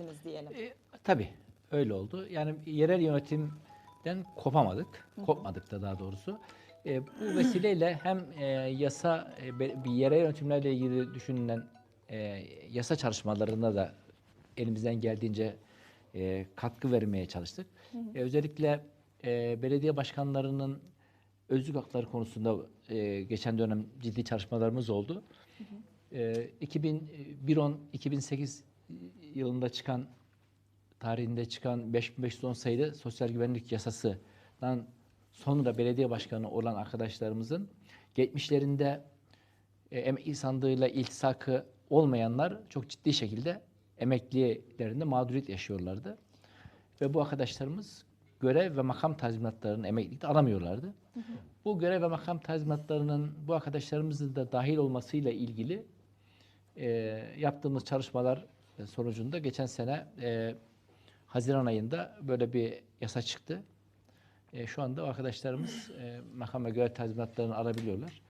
ettiniz diyelim. E, tabii öyle oldu. Yani yerel yönetimden kopamadık. Kopmadık da daha doğrusu. E, bu vesileyle hem e, yasa e, bir yerel yönetimlerle ilgili düşünülen e, yasa çalışmalarına da elimizden geldiğince e, katkı vermeye çalıştık. E, özellikle e, belediye başkanlarının özlük hakları konusunda e, geçen dönem ciddi çalışmalarımız oldu. E, 2001-2008 yılında çıkan tarihinde çıkan 5510 sayılı sosyal güvenlik yasasından sonra belediye başkanı olan arkadaşlarımızın geçmişlerinde e, emekli sandığıyla iltisakı olmayanlar çok ciddi şekilde emeklilerinde mağduriyet yaşıyorlardı. Ve bu arkadaşlarımız görev ve makam tazminatlarını emeklilikte alamıyorlardı. Bu görev ve makam tazminatlarının bu arkadaşlarımızın da dahil olmasıyla ilgili e, yaptığımız çalışmalar sonucunda geçen sene e, Haziran ayında böyle bir yasa çıktı. E, şu anda arkadaşlarımız e, makam ve görev tazminatlarını alabiliyorlar.